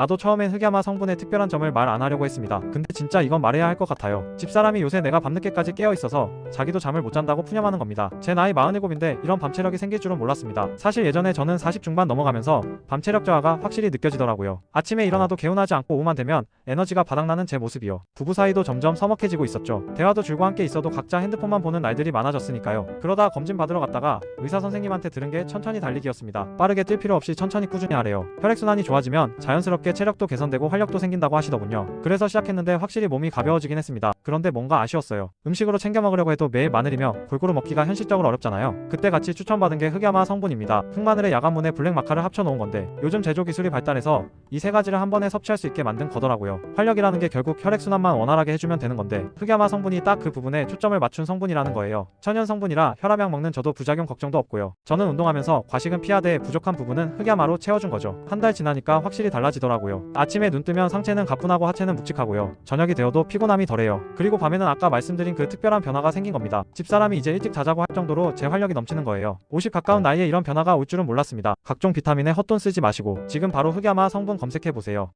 나도 처음엔 흑야마 성분의 특별한 점을 말 안 하려고 했습니다. 근데 진짜 이건 말해야 할 것 같아요. 집사람이 요새 내가 밤늦게까지 깨어 있어서 자기도 잠을 못 잔다고 푸념하는 겁니다. 제 나이 47인데 이런 밤 체력이 생길 줄은 몰랐습니다. 사실 예전에 저는 40 중반 넘어가면서 밤 체력 저하가 확실히 느껴지더라고요. 아침에 일어나도 개운하지 않고 오후만 되면 에너지가 바닥나는 제 모습이요. 부부 사이도 점점 서먹해지고 있었죠. 대화도 줄과 함께 있어도 각자 핸드폰만 보는 날들이 많아졌으니까요. 그러다 검진 받으러 갔다가 의사 선생님한테 들은 게 천천히 달리기였습니다. 빠르게 뛸 필요 없이 천천히 꾸준히 하래요. 혈액순환이 좋아지면 자연스럽게 체력도 개선되고 활력도 생긴다고 하시더군요. 그래서 시작했는데 확실히 몸이 가벼워지긴 했습니다. 그런데 뭔가 아쉬웠어요. 음식으로 챙겨 먹으려고 해도 매일 마늘이며 골고루 먹기가 현실적으로 어렵잖아요. 그때 같이 추천받은 게 흑야마 성분입니다. 흑마늘에 야간문에 블랙마카를 합쳐놓은 건데 요즘 제조 기술이 발달해서 이 세 가지를 한 번에 섭취할 수 있게 만든 거더라고요. 활력이라는 게 결국 혈액순환만 원활하게 해주면 되는 건데 흑야마 성분이 딱 그 부분에 초점을 맞춘 성분이라는 거예요. 천연 성분이라 혈압약 먹는 저도 부작용 걱정도 없고요. 저는 운동하면서 과식은 피하되 부족한 부분은 흑야마로 채워준 거죠. 한 달 지나니까 확실히 달라지더라 고요. 아침에 눈 뜨면 상체는 가뿐하고 하체는 묵직하고요. 저녁이 되어도 피곤함이 덜해요. 그리고 밤에는 아까 말씀드린 그 특별한 변화가 생긴 겁니다. 집사람이 이제 일찍 자자고 할 정도로 제 활력이 넘치는 거예요. 50 가까운 나이에 이런 변화가 올 줄은 몰랐습니다. 각종 비타민에 헛돈 쓰지 마시고 지금 바로 흑야마 성분 검색해 보세요.